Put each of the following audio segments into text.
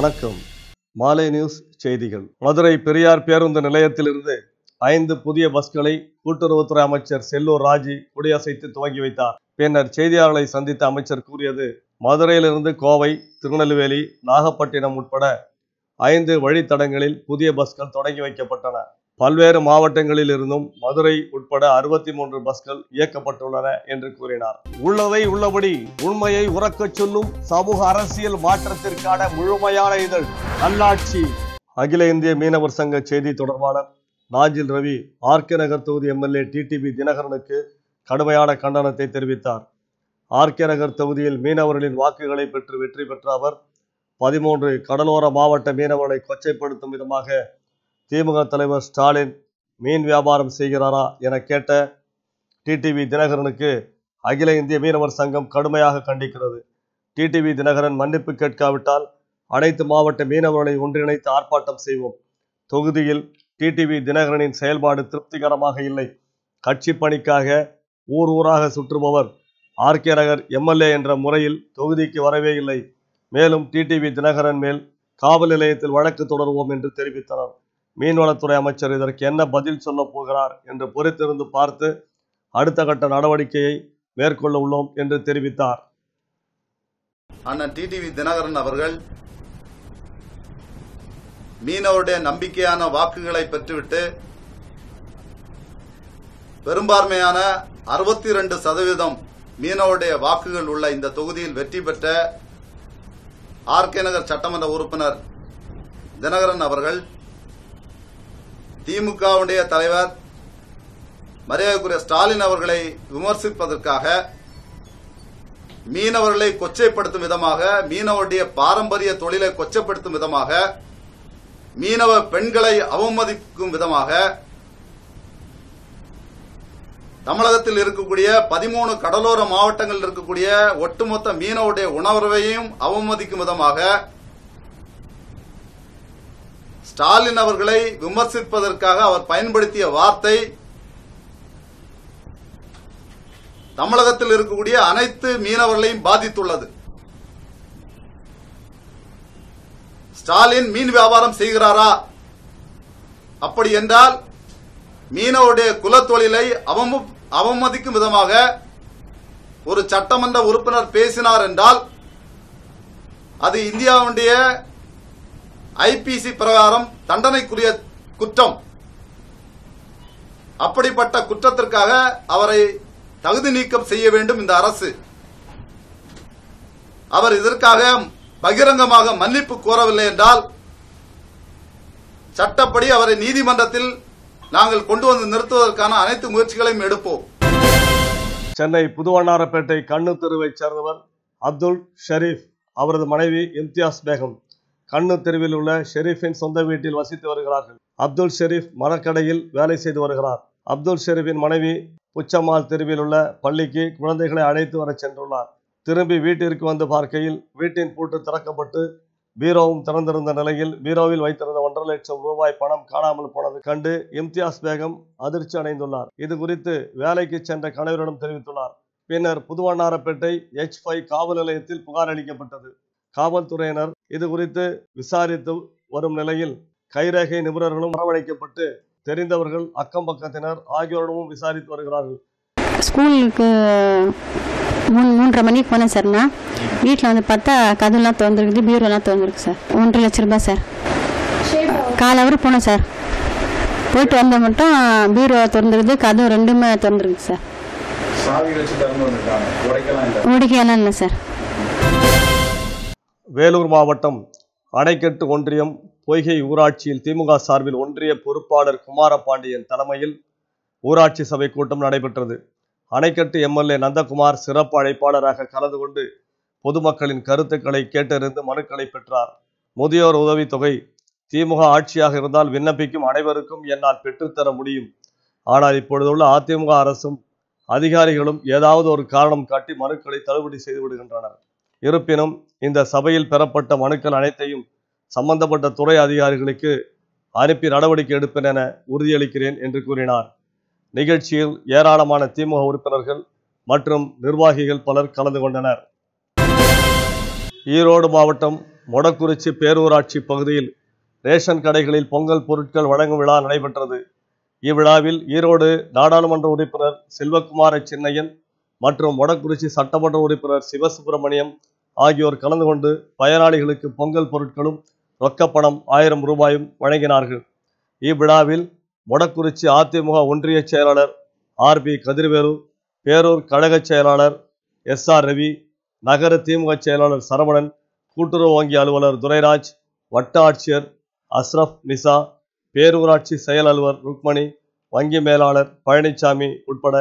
வணக்கம். மாலை நியூஸ் செய்திகள். மதுரை பெரியார் பேருந்து நிலையத்திலிருந்து ஐந்து புதிய பஸ்களை கூட்டுறவுத்துறை அமைச்சர் செல்லூர் ராஜு கொடியசைத்து துவங்கி வைத்தார். பின்னர் செய்தியாளர்களை சந்தித்த அமைச்சர் கூறியது மதுரையிலிருந்து கோவை திருநெல்வேலி நாகப்பட்டினம் உட்பட ஐந்து வழித்தடங்களில் புதிய பஸ்கள் தொடங்கி வைக்கப்பட்டன. பல்வேறு மாவட்டங்களில் இருந்தும் மதுரை உட்பட அறுபத்தி மூன்று பஸ்கள் இயக்கப்பட்டுள்ளன என்று கூறினார். உள்ளதை உள்ளபடி உண்மையை உறக்கச் சொல்லும் சமூக அரசியல் மாற்றத்திற்கான முழுமையான இதழ். நல்லாட்சி. அகில இந்திய மீனவர் சங்க செய்தி தொடர்பாளர் நாஜில் ரவி ஆர்கே நகர் தொகுதி எம்எல்ஏ டிடிபி தினகரனுக்கு கடுமையான கண்டனத்தை தெரிவித்தார். ஆர்கே நகர் தொகுதியில் மீனவர்களின் வாக்குகளை பெற்று வெற்றி பெற்ற அவர் பதிமூன்று கடலோர மாவட்ட மீனவர்களை கொச்சைப்படுத்தும் விதமாக திமுக தலைவர் ஸ்டாலின் மீன் வியாபாரம் செய்கிறாரா என கேட்ட டிடிவி தினகரனுக்கு அகில இந்திய மீனவர் சங்கம் கடுமையாக கண்டிக்கிறது. டிடிவி தினகரன் மன்னிப்பு கேட்காவிட்டால் அனைத்து மாவட்ட மீனவர்களை ஒன்றிணைத்து ஆர்ப்பாட்டம் செய்வோம். தொகுதியில் டிடிவி தினகரனின் செயல்பாடு திருப்திகரமாக இல்லை. கட்சி பணிக்காக ஊர் ஊராக சுற்றுபவர் ஆர்கே நகர் எம்எல்ஏ என்ற முறையில் தொகுதிக்கு வரவே இல்லை. மேலும் டிடிவி தினகரன் மேல் காவல் நிலையத்தில் வழக்கு தொடருவோம் என்று தெரிவித்தனர் மீன்வளத்துறை அமைச்சர் இதற்கு என்ன பதில் சொல்ல போகிறார் என்று பொறுத்திருந்து பார்த்து அடுத்த கட்ட நடவடிக்கையை மேற்கொள்ள உள்ளோம் என்று தெரிவித்தார். அண்ணன் டிடிவி தினகரன் அவர்கள் மீனவருடைய நம்பிக்கையான வாக்குகளை பெற்றுவிட்டு பெரும்பான்மையான அறுபத்தி ரெண்டு சதவீதம் மீனவருடைய வாக்குகள் உள்ள இந்த தொகுதியில் வெற்றி பெற்ற ஆர்கே நகர் சட்டமன்ற உறுப்பினர் தினகரன் அவர்கள் திமுகவுடைய தலைவர் மரியாதைக்குரிய ஸ்டாலின் அவர்களை விமர்சிப்பதற்காக மீனவர்களை கொச்சைப்படுத்தும் விதமாக மீனவருடைய பாரம்பரிய தொழிலை கொச்சைப்படுத்தும் விதமாக மீனவ பெண்களை அவமதிக்கும் விதமாக தமிழகத்தில் இருக்கக்கூடிய பதிமூணு கடலோர மாவட்டங்களில் இருக்கக்கூடிய ஒட்டுமொத்த மீனவருடைய உணர்வையும் அவமதிக்கும் விதமாக ஸ்டாலின் அவர்களை விமர்சிப்பதற்காக அவர் பயன்படுத்திய வார்த்தை தமிழகத்தில் இருக்கக்கூடிய அனைத்து மீனவர்களையும் பாதித்துள்ளது. ஸ்டாலின் மீன் வியாபாரம் செய்கிறாரா? அப்படி என்றால் மீனவருடைய குலத்தொழிலை அவம அவமதிக்கும் விதமாக ஒரு சட்டமன்ற உறுப்பினர் பேசினார் என்றால் அது இந்தியாவுடைய ஐபிசி பிரகாரம் தண்டனைக்குரிய குற்றம். அப்படிப்பட்ட குற்றத்திற்காக அவரை தகுதி நீக்கம் செய்ய வேண்டும் இந்த அரசு. அவர் இதற்காக பகிரங்கமாக மன்னிப்பு கோரவில்லை என்றால் சட்டப்படி அவரை நீதிமன்றத்தில் நாங்கள் கொண்டு வந்து நிறுத்துவதற்கான அனைத்து முயற்சிகளையும் எடுப்போம். சென்னை புதுவண்ணாரப்பேட்டை கண்ணு தெருவைச் சேர்ந்தவர் அப்துல் ஷரீப் அவரது மனைவி இம்தியாஸ் பேகம். கண்ணு தெருவில் உள்ள ஷெரீஃபின் சொந்த வீட்டில் வசித்து வருகிறார்கள். அப்துல் ஷெரீப் மரக்கடையில் வேலை செய்து வருகிறார். அப்துல் ஷெரீஃபின் மனைவி புச்சம்மாள் தெருவில் உள்ள பள்ளிக்கு குழந்தைகளை அழைத்து வரச் சென்றுள்ளார். திரும்பி வீட்டிற்கு வந்து பார்க்கையில் வீட்டின் பூட்டு திறக்கப்பட்டு பீரோவும் திறந்திருந்த நிலையில் பீரோவில் வைத்திருந்த ஒன்றரை லட்சம் ரூபாய் பணம் காணாமல் போனது கண்டு இம்தியாஸ் பேகம் அதிர்ச்சி அடைந்துள்ளார். இது குறித்து வேலைக்கு சென்ற கணவரிடம் தெரிவித்துள்ளார். பின்னர் புதுவண்ணாரப்பேட்டை எச் ஃபைவ் காவல் நிலையத்தில் புகார் அளிக்கப்பட்டது. காவல்துறையினர் இது குறித்து விசாரித்து வரும் நிலையில் கைரேகை நிபுணர்களும் வரவழைக்கப்பட்டு தெரிந்தவர்கள் அக்கம் பக்கத்தினர் ஆகியோரிடமும் விசாரித்து வருகிறார்கள். ஸ்கூலுக்கு மூணு மூன்றரை மணிக்கு போனேன் சார் நான். வீட்டில் வந்து பார்த்தா கதவுலாம் திறந்துருக்குது பீரோலாம் திறந்துருக்கு சார். ஒன்றரை லட்ச ரூபாய் சார். காலை அவர் போனேன் சார். போயிட்டு வந்த மட்டும் பீரோ திறந்துருக்குது கதவு ரெண்டுமே திறந்துருக்கு சார். உடைக்கலாம் இல்லை சார். வேலூர் மாவட்டம் அணைக்கட்டு ஒன்றியம் பொய்கை ஊராட்சியில் திமுக சார்பில் ஒன்றிய பொறுப்பாளர் குமாரபாண்டியன் தலைமையில் ஊராட்சி சபை கூட்டம் நடைபெற்றது. அணைக்கட்டு எம்எல்ஏ நந்தகுமார் சிறப்பு அழைப்பாளராக கலந்து கொண்டு பொதுமக்களின் கருத்துக்களை கேட்டறிந்து மனுக்களை பெற்றார். முதியோர் உதவித்தொகை திமுக ஆட்சியாக இருந்தால் விண்ணப்பிக்கும் அனைவருக்கும் என்னால் பெற்றுத்தர முடியும். ஆனால் இப்பொழுதுள்ள அதிமுக அரசும் அதிகாரிகளும் ஏதாவது ஒரு காரணம் காட்டி மனுக்களை தள்ளுபடி செய்து விடுகின்றனர். இருப்பினும் இந்த சபையில் பெறப்பட்ட மனுக்கள் அனைத்தையும் சம்பந்தப்பட்ட துறை அதிகாரிகளுக்கு அனுப்பி நடவடிக்கை எடுப்பேன் என உறுதியளிக்கிறேன் என்று கூறினார். நிகழ்ச்சியில் ஏராளமான திமுக உறுப்பினர்கள் மற்றும் நிர்வாகிகள் பலர் கலந்து கொண்டனர். ஈரோடு மாவட்டம் மொடக்குறிச்சி பேரூராட்சி பகுதியில் ரேஷன் கடைகளில் பொங்கல் பொருட்கள் வழங்கும் விழா நடைபெற்றது. இவ்விழாவில் ஈரோடு நாடாளுமன்ற உறுப்பினர் செல்வகுமார சின்னையன் மற்றும் மொடக்குறிச்சி சட்டமன்ற உறுப்பினர் சிவசுப்பிரமணியம் ஆகியோர் கலந்து கொண்டு பயனாளிகளுக்கு பொங்கல் பொருட்களும் ரொக்கப்பணம் ஆயிரம் ரூபாயும் வழங்கினார்கள். இவ்விழாவில் மொடக்குறிச்சி அதிமுக ஒன்றிய செயலாளர் ஆர் பி கதிர்வேலு பேரூர் கழகச் செயலாளர் எஸ் ஆர் ரவி நகர திமுக செயலாளர் சரவணன் கூட்டுறவு வங்கி அலுவலர் துரைராஜ் வட்ட ஆட்சியர் அஸ்ரப் நிசா பேரூராட்சி செயல் அலுவலர் ருக்மணி வங்கி மேலாளர் பழனிசாமி உட்பட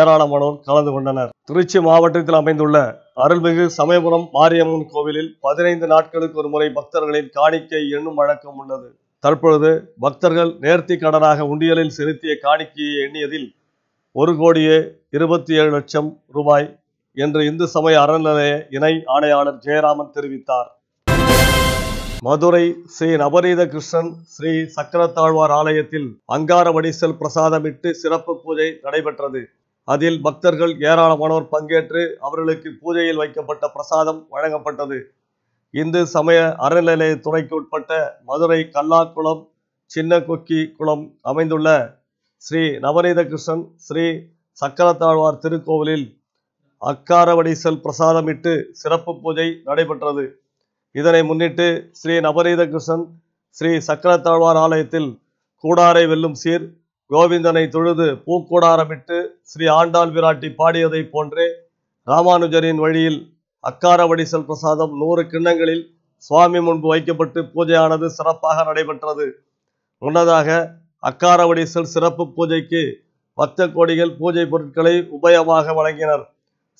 ஏராளமானோர் கலந்து கொண்டனர். திருச்சி மாவட்டத்தில் அமைந்துள்ள அருள்மிகு சமயபுரம் மாரியம்மன் கோவிலில் பதினைந்து நாட்களுக்கு ஒரு முறை பக்தர்களின் காணிக்கை எண்ணும் வழக்கம் உள்ளது. தற்பொழுது பக்தர்கள் நேர்த்தி கடனாக உண்டியலில் செலுத்திய காணிக்கையை எண்ணியதில் ஒரு கோடியே இருபத்தி ஏழு லட்சம் ரூபாய் என்று இந்து சமய அறநிலைய இணை ஆணையாளர் ஜெயராமன் தெரிவித்தார். மதுரை ஸ்ரீ நவநீத கிருஷ்ணன் ஸ்ரீ சக்கரத்தாழ்வார் ஆலயத்தில் அங்கார வடிசல் பிரசாதமிட்டு சிறப்பு பூஜை நடைபெற்றது. அதில் பக்தர்கள் ஏராளமானோர் பங்கேற்று அவர்களுக்கு பூஜையில் வைக்கப்பட்ட பிரசாதம் வழங்கப்பட்டது. இந்து சமய அறநிலையத்துறைக்கு உட்பட்ட மதுரை கல்லாக்குளம் சின்ன கொக்கி குளம் அமைந்துள்ள ஸ்ரீ நவநீத கிருஷ்ணன் ஸ்ரீ சக்கரத்தாழ்வார் திருக்கோவிலில் அக்காரவடிசல் பிரசாதமிட்டு சிறப்பு பூஜை நடைபெற்றது. இதனை முன்னிட்டு ஸ்ரீ நவநீத கிருஷ்ணன் ஸ்ரீ சக்கரத்தாழ்வார் ஆலயத்தில் கூடாரை வெல்லும் சீர் கோவிந்தனை தொழுது பூக்கூடாரமிட்டு ஸ்ரீ ஆண்டாள் விராட்டி பாடியதைப் போன்றே ராமானுஜரின் வழியில் அக்கார வடிசல் பிரசாதம் நூறு கிண்ணங்களில் சுவாமி முன்பு வைக்கப்பட்டு பூஜையானது சிறப்பாக நடைபெற்றது. முன்னதாக அக்கார வடிசல் சிறப்பு பூஜைக்கு பக்த கோடிகள் பூஜை பொருட்களை உபயமாக வழங்கினர்.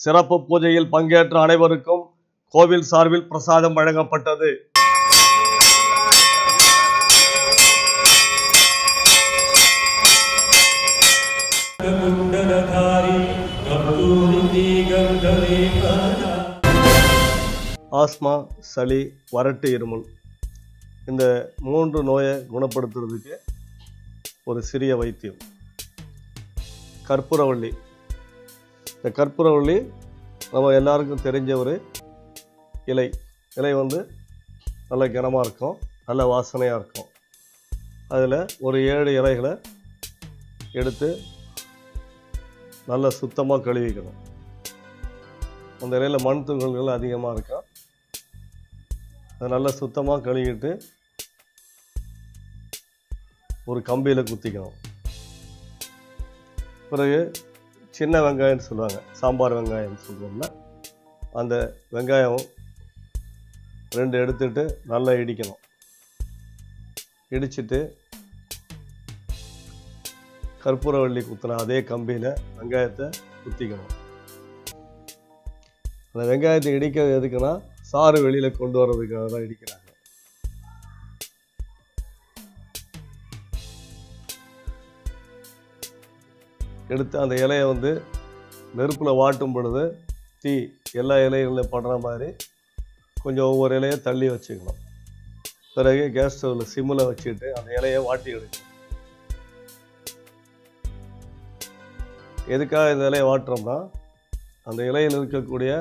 சிறப்பு பூஜையில் பங்கேற்ற அனைவருக்கும் கோவில் சார்பில் பிரசாதம் வழங்கப்பட்டது. ஆஸ்மா சளி வறட்டு இருமல். இந்த மூன்று நோயை குணப்படுத்துறதுக்கு ஒரு சிறிய வைத்தியம். கற்பூரவள்ளி. இந்த கற்பூரவள்ளி நம்ம எல்லாருக்கும் தெரிஞ்ச ஒரு இலை. இலை வந்து நல்ல கனமாக இருக்கும் நல்ல வாசனையாக இருக்கும். அதில் ஒரு ஏழு இலைகளை எடுத்து நல்லா சுத்தமாக கழுவிக்கணும். அந்த இலையில் மண் துகள்கள் அதிகமாக இருக்கும் அதை நல்லா சுத்தமாக கழுவிட்டு ஒரு கம்பியில் குத்திக்கணும். பிறகு சின்ன வெங்காயம்னு சொல்லுவாங்க. சாம்பார் வெங்காயம் சொல்லுவோம்னா அந்த வெங்காயம் ரெண்டு எடுத்துட்டு நல்லா இடிக்கணும். இடிச்சிட்டு கற்பூரவள்ளி குத்தின அதே கம்பியில் வெங்காயத்தை குத்திக்கணும். அந்த வெங்காயத்தை இடிக்கிறது எதுக்குன்னா சாறு வெளியில் கொண்டு வர்றதுக்காக தான் இடிக்கிறாங்க எடுத்து அந்த இலையை வந்து நெருப்பில் வாட்டும் பொழுது தீ எல்லா இலைகளில் படுற மாதிரி கொஞ்சம் ஒவ்வொரு இலையை தள்ளி வச்சுக்கணும். பிறகு கேஸ் ஸ்டவ்வில் சிம்மில் வச்சுட்டு அந்த இலையை வாட்டி எடுக்கணும். எதுக்காக இந்த இலையை வாட்டுறோம்னா அந்த இலையில் இருக்கக்கூடிய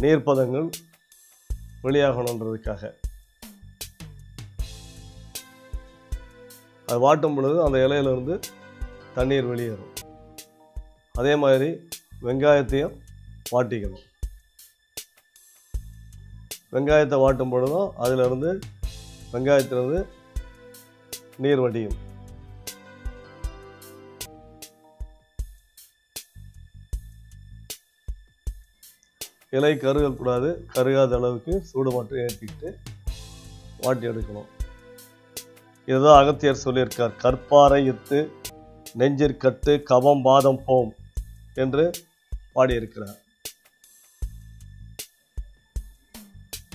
நீர்ப்பதங்கள் வெளியாகணுன்றதுக்காக. அது வாட்டும் பொழுது அந்த இலையிலிருந்து தண்ணீர் வெளியேறும். அதே மாதிரி வெங்காயத்தையும் வாட்டிக்கணும். வெங்காயத்தை வாட்டும் பொழுதும் அதிலிருந்து வெங்காயத்திலிருந்து நீர் வடியும். இலை கருகக்கூடாது கருகாத அளவுக்கு சூடு மட்டும் ஏற்றிக்கிட்டு வாட்டி எடுக்கணும். இதுதான் அகத்தியர் சொல்லியிருக்கார் கற்பாறை இத்து நெஞ்சிற்கட்டு கவம் பாதம் போம் என்று பாடியிருக்கிறார்.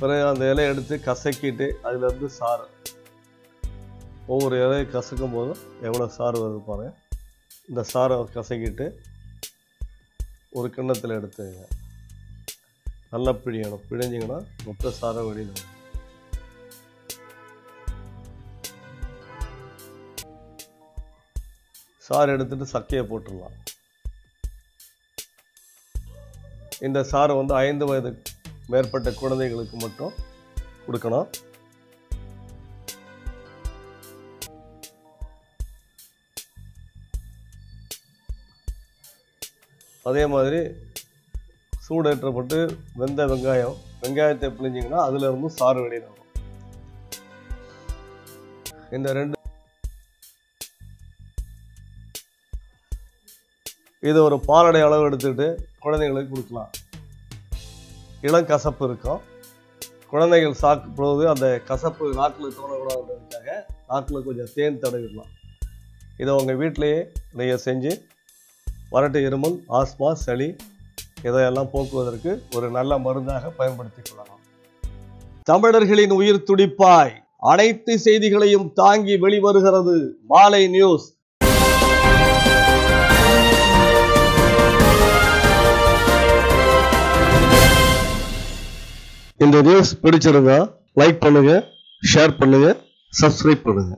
பிறகு அந்த இலையை எடுத்து கசக்கிட்டு அதிலிருந்து சாறு. ஒவ்வொரு இலையை கசக்கும் போதும் எவ்வளோ சாறு வருது பாருங்கள் இந்த சாறை கசக்கிட்டு ஒரு கிண்ணத்தில் எடுத்துங்க நல்லா பிழியணும் பிழிஞ்சிங்கன்னா மொத்த சாரை வெளியில் சாறு எடுத்துட்டு சக்கையை போட்டுடலாம். இந்த சாறு வந்து ஐந்து வயது மேற்பட்ட குழந்தைகளுக்கு மட்டும் கொடுக்கணும் அதே மாதிரி சூடேற்றப்பட்டு வெந்த வெங்காயம் வெங்காயத்தை பிழிஞ்சிங்கன்னா அதில் இருந்து சாறு வெளியில் வரும். இந்த ரெண்டு இது ஒரு பாலடை அளவு எடுத்துக்கிட்டு குழந்தைங்களுக்கு கொடுக்கலாம். இளம் கசப்பு இருக்கும். குழந்தைகள் சாப்பிடும்போது அந்த கசப்பு நாக்கில் தோணக்கூடாதுன்றதுக்காக நாக்கில் கொஞ்சம் தேன் தடவிடலாம். இதை உங்கள் வீட்டிலேயே நீங்கள் செஞ்சு வறட்டு இருமல் ஆஸ்மா சளி இதையெல்லாம் போக்குவதற்கு ஒரு நல்ல மருந்தாக பயன்படுத்திக் கொள்ளலாம். தமிழர்களின் உயிர் துடிப்பாய். அனைத்து செய்திகளையும் தாங்கி வெளிவருகிறது மாலை நியூஸ். இந்த நியூஸ் பிடிச்சிருந்தா லைக் பண்ணுங்க ஷேர் பண்ணுங்க சப்ஸ்கிரைப் பண்ணுங்க.